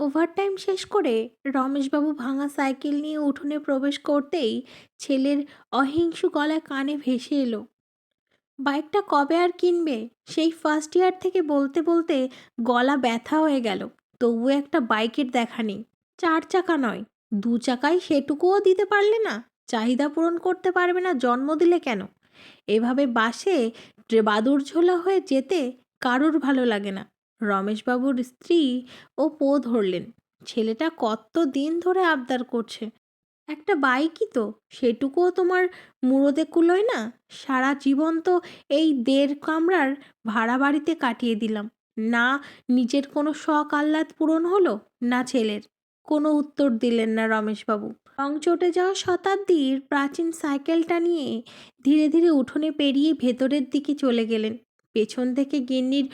Overtime শেষ করে রমেশবাবু ভাঙা সাইকেল নিয়ে উঠোনে প্রবেশ করতেই ছেলের অহিংসু গলায় কানে ভেসে এলো। বাইকটা কবে আর কিনবে? সেই ফার্স্ট ইয়ার থেকে বলতে বলতে গলা ব্যথা হয়ে গেল। তবু একটা বাইকের দেখা নেই। চার চাকা নয়। দু চাকায় সেটুকুও দিতে পারলে না। চাহিদা পূরণ করতে পারবে না জন্ম দিলে কেন? এভাবে বাসে বাদুড়ঝোলা হয়ে যেতে কারোর ভালো লাগে না। রমেশবাবুর স্ত্রী ও পো ধরলেন। ছেলেটা কত দিন ধরে আবদার করছে। একটা বাইকই তো? সেটুকুও তোমার মুরদে কুলোয় না? সারা জীবন তো এই দেড় কামরার ভাড়া বাড়িতে কাটিয়ে দিলাম। না, নিজের কোনো শখ আহ্লাদ পূরণ হলো? না ছেলের? কোনো উত্তর দিলেন না রমেশবাবু। রং চটে যাওয়া শতাব্দীর প্রাচীন সাইকেলটা নিয়ে ধীরে ধীরে উঠোনে পেরিয়ে ভেতরের দিকে চলে গেলেন। পেছন থেকে গিন্নির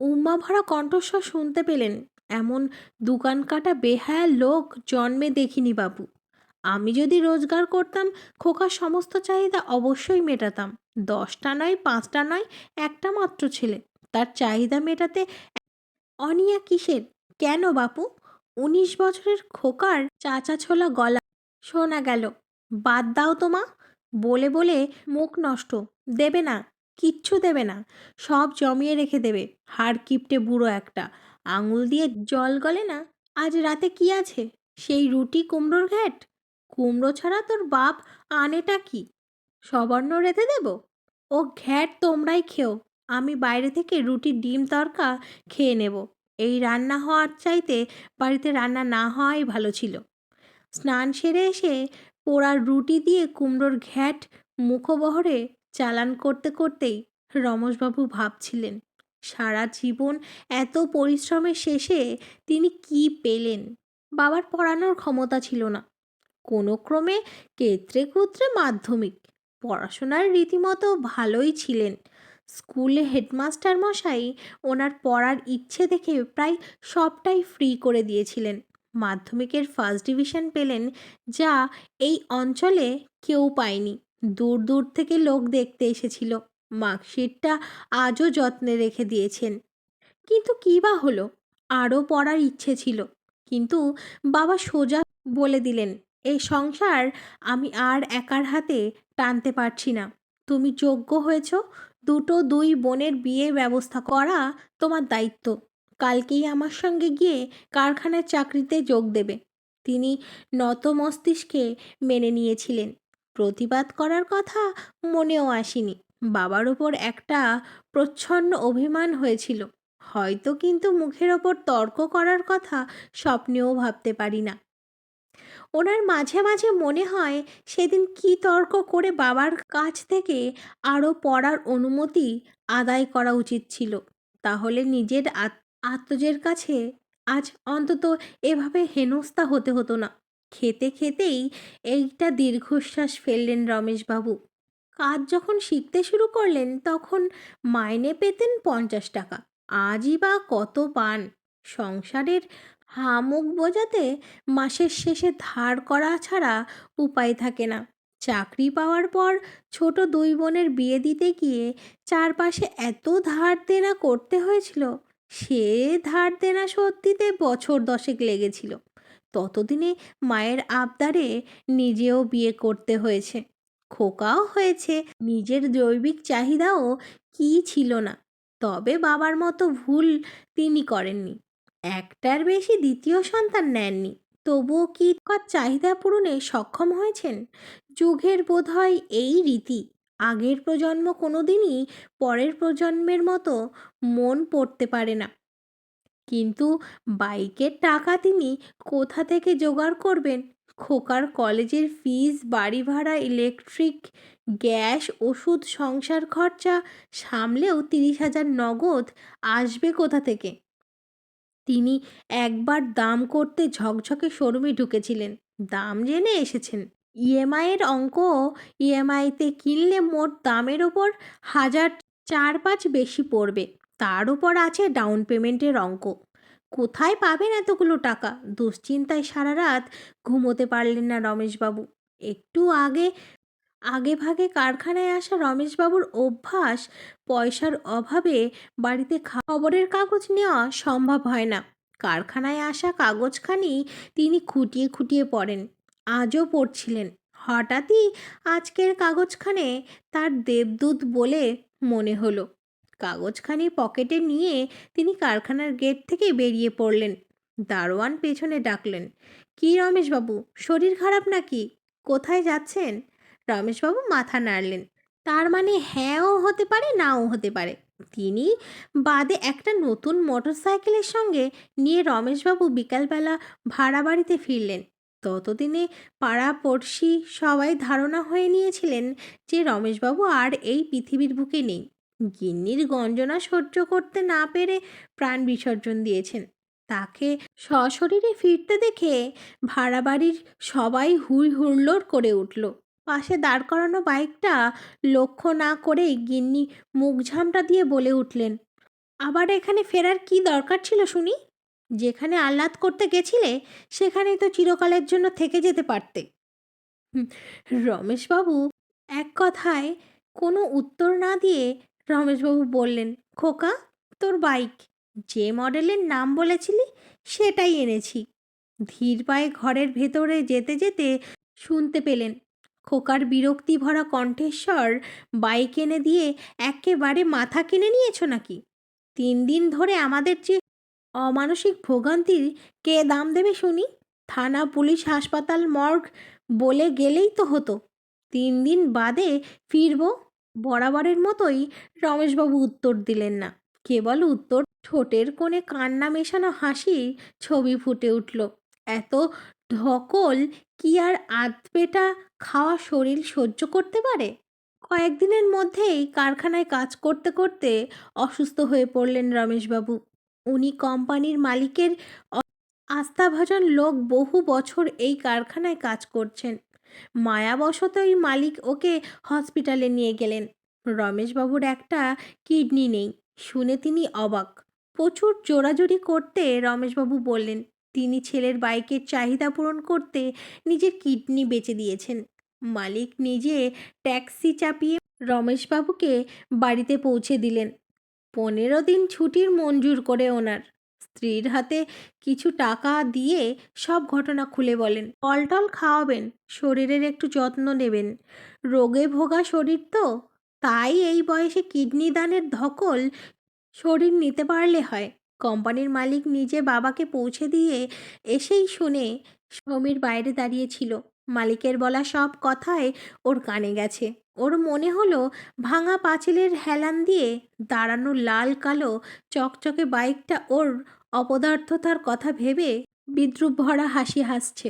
উম্মা ভরা কণ্ঠস্বর শুনতে পেলেন এমন দোকান কাটা বেহায়া লোক জন্মে দেখিনি বাবু। আমি যদি রোজগার করতাম, খোকার সমস্ত চাহিদা অবশ্যই মেটাতাম। দশটা নয়, পাঁচটা নয়, একটা মাত্র ছেলে। তার চাহিদা মেটাতে অনিয়া কিসের? কেন বাপু? উনিশ বছরের খোকার চাচা ছোলা গলা শোনা গেল। বাদ দাও তোমা বলে বলে মুখ নষ্ট। দেবে না। কিচ্ছু দেবে না। সব জমিয়ে রেখে দেবে। হাড় কিপটে বুড়ো একটা। আঙুল দিয়ে জল গলে না? আজ রাতে কি আছে? সেই রুটি কুমড়োর ঘ্যাট? কুমড়ো ছাড়া তোর বাপ আনেটা কি? সবর্ণ রেঁধে দেব? ও ঘ্যাট তোমরাই খেও। আমি বাইরে থেকে রুটি, ডিম, তরকা খেয়ে নেব। এই রান্না হওয়ার চাইতে বাড়িতে রান্না না হওয়াই ভালো ছিল। স্নান সেরে এসে পোড়ার রুটি দিয়ে কুমড়োর ঘ্যাট মুখবহরে চালান করতে করতেই রমেশবাবু ভাবছিলেন, সারা জীবন এত পরিশ্রমের শেষে তিনি কি পেলেন? বাবার পড়ানোর ক্ষমতা ছিল না। কোনো ক্রমে কেত্রে কুত্রে মাধ্যমিক। পড়াশোনার রীতিমতো ভালোই ছিলেন। স্কুলে হেডমাস্টার মশাই ওনার পড়ার ইচ্ছে দেখে প্রায় সবটাই ফ্রি করে দিয়েছিলেন। মাধ্যমিকের ফার্স্ট ডিভিশন পেলেন যা এই অঞ্চলে কেউ পায়নি। দূর দূর থেকে লোক দেখতে এসেছিল। মার্কশিটটা আজও যত্নে রেখে দিয়েছেন। কিন্তু কী বা হলো? আরও পড়ার ইচ্ছে ছিল। কিন্তু বাবা সোজা বলে দিলেন এই সংসার আমি আর একার হাতে টানতে পারছি না। তুমি যোগ্য হয়েছ। দুটো দুই বোনের বিয়ে ব্যবস্থা করা তোমার দায়িত্ব। কালকেই আমার সঙ্গে গিয়ে কারখানার চাকরিতে যোগ দেবে। তিনি নত মস্তিষ্কে মেনে নিয়েছিলেন। প্রতিবাদ করার কথা মনেও আসেনি। বাবার ওপর একটা প্রচ্ছন্ন অভিমান হয়েছিল। হয়তো কিন্তু মুখের ওপর তর্ক করার কথা স্বপ্নেও ভাবতে পারি না। ওনার মাঝে মাঝে মনে হয় সেদিন কি তর্ক করে বাবার কাছ থেকে আরও পড়ার অনুমতি আদায় করা উচিত ছিল। তাহলে নিজের আত- আত্মজের কাছে আজ অন্তত এভাবে হেনস্থা হতে হতো না। খেতে খেতেই এইটা দীর্ঘশ্বাস ফেললেন রমেশবাবু। কাজ যখন শিখতে শুরু করলেন, তখন মাইনে পেতেন পঞ্চাশ টাকা। আজই বা কত পান? সংসারের হামুক বোঝাতে মাসের শেষে ধার করা ছাড়া উপায় থাকে না। চাকরি পাওয়ার পর ছোট দুই বোনের বিয়ে দিতে গিয়ে চারপাশে এত ধার দেনা করতে হয়েছিল, সে ধার দেনা দিতে বছর দশেক লেগেছিল। ততদিনে মায়ের আবদারে নিজেও বিয়ে করতে হয়েছে। খোকাও হয়েছে, নিজের জৈবিক চাহিদাও কি ছিল না। তবে বাবার মতো ভুল তিনি করেননি। একটার বেশি দ্বিতীয় সন্তান নেননি। তবুও কি তার চাহিদা পূরণে সক্ষম হয়েছেন? যুগের বোধ হয় এই রীতি। আগের প্রজন্ম কোনোদিনই পরের প্রজন্মের মতো মন পড়তে পারে না। কিন্তু বাইকের টাকা তিনি কোথা থেকে জোগাড় করবেন? খোকার কলেজের ফিজ, বাড়ি ভাড়া, ইলেকট্রিক, গ্যাস, ওষুধ, সংসার খরচা সামলেও তিরিশ হাজার নগদ আসবে কোথা থেকে? তিনি একবার দাম করতে ঝকঝকে শোরুমে ঢুকেছিলেন। দাম জেনে এসেছেন। ইএমআইয়ের অঙ্ক ইএমআইতে কিনলে মোট দামের ওপর হাজার চার পাঁচ বেশি পড়বে। তার উপর আছে ডাউন পেমেন্টের অঙ্ক। কোথায় পাবেন এতগুলো টাকা? দুশ্চিন্তায় সারা রাত ঘুমোতে পারলেন না রমেশবাবু। একটু আগে আগে ভাগে কারখানায় আসা রমেশবাবুর অভ্যাস পয়সার অভাবে বাড়িতে খবরের কাগজ নেওয়া সম্ভব হয় না। কারখানায় আসা কাগজখানি তিনি খুঁটিয়ে খুঁটিয়ে পড়েন, আজও পড়ছিলেন। হঠাৎই আজকের কাগজখানে তার দেবদূত বলে মনে হলো। কাগজখানি পকেটে নিয়ে তিনি কারখানার গেট থেকে বেরিয়ে পড়লেন। দারোয়ান পেছনে ডাকলেন, কি রমেশবাবু, শরীর খারাপ নাকি? কোথায় যাচ্ছেন? রমেশবাবু মাথা নাড়লেন, তার মানে হ্যাঁও হতে পারে, নাও হতে পারে। তিনি বাদে একটা নতুন মোটরসাইকেলের সঙ্গে নিয়ে রমেশবাবু বিকালবেলা ভাড়া বাড়িতে ফিরলেন। ততদিনে পাড়া পড়শি সবাই ধারণা হয়ে নিয়েছিলেন যে রমেশবাবু আর এই পৃথিবীর বুকে নেই। গিন্নির গঞ্জনা সহ্য করতে না পেরে প্রাণ বিসর্জন দিয়েছেন। তাকে সশরীরে ফিরতে দেখে ভাড়া বাড়ির সবাই হুই হুল্লোড় করে উঠল। পাশে দাঁড় করানো বাইকটা লক্ষ্য না করেই গিন্নি মুখ ঝামটা দিয়ে বলে উঠলেন, আবার এখানে ফেরার কি দরকার ছিল শুনি? যেখানে আহ্লাদ করতে গেছিলে, সেখানেই তো চিরকালের জন্য থেকে যেতে পারতে। রমেশবাবু এক কথায় কোনো উত্তর না দিয়ে রমেশবাবু বললেন, খোকা, তোর বাইক। যে মডেলের নাম বলেছিলি, সেটাই এনেছি। ধীর পায়ে ঘরের ভেতরে যেতে যেতে শুনতে পেলেন, খোকার বিরক্তি ভরা কণ্ঠেশ্বর বাইক এনে দিয়ে একেবারে মাথা কিনে নিয়েছো নাকি? তিন দিন ধরে আমাদের যে অমানসিক ভোগান্তির কে দাম দেবে শুনি? থানা, পুলিশ, হাসপাতাল, মর্গ, বলে গেলেই তো হতো। তিন দিন বাদে ফিরবো? বরাবরের মতোই রমেশবাবু উত্তর দিলেন না। কেবল উত্তর, ঠোঁটের কোণে কান্না মেশানো হাসির ছবি ফুটে উঠল। এত ঢকল কি আর আধপেটা খাওয়া শরীর সহ্য করতে পারে? কয়েকদিনের মধ্যেই কারখানায় কাজ করতে করতে অসুস্থ হয়ে পড়লেন রমেশবাবু। উনি কোম্পানির মালিকের আস্থাভাজন লোক বহু বছর এই কারখানায় কাজ করছেন। মায়াবশতই মালিক ওকে হসপিটালে নিয়ে গেলেন। রমেশবাবুর একটা কিডনি নেই, শুনে তিনি অবাক। প্রচুর জোরাজুরি করতে রমেশবাবু বললেন, তিনি ছেলের বাইকের চাহিদা পূরণ করতে নিজের কিডনি বেচে দিয়েছেন। মালিক নিজে ট্যাক্সি চাপিয়ে রমেশবাবুকে বাড়িতে পৌঁছে দিলেন। পনেরো দিন ছুটির মঞ্জুর করে ওনার। স্ত্রীর হাতে কিছু টাকা দিয়ে সব ঘটনা খুলে বলেন। টল খাওয়াবেন, শরীরের একটু যত্ন নেবেন। রোগে ভোগা শরীর তো, তাই এই বয়সে কিডনি দানের ধকল শরীর নিতে পারলে হয়। কোম্পানির মালিক নিজে বাবাকে পৌঁছে দিয়ে এসেই শুনে সমীর বাইরে দাঁড়িয়েছিল মালিকের বলা সব কথাই ওর কানে গেছে। ওর মনে হলো ভাঙা পাঁচিলের হেলান দিয়ে দাঁড়ানো লাল কালো চকচকে বাইকটা ওর অপদার্থতার কথা ভেবে বিদ্রুপ ভরা হাসি হাসছে।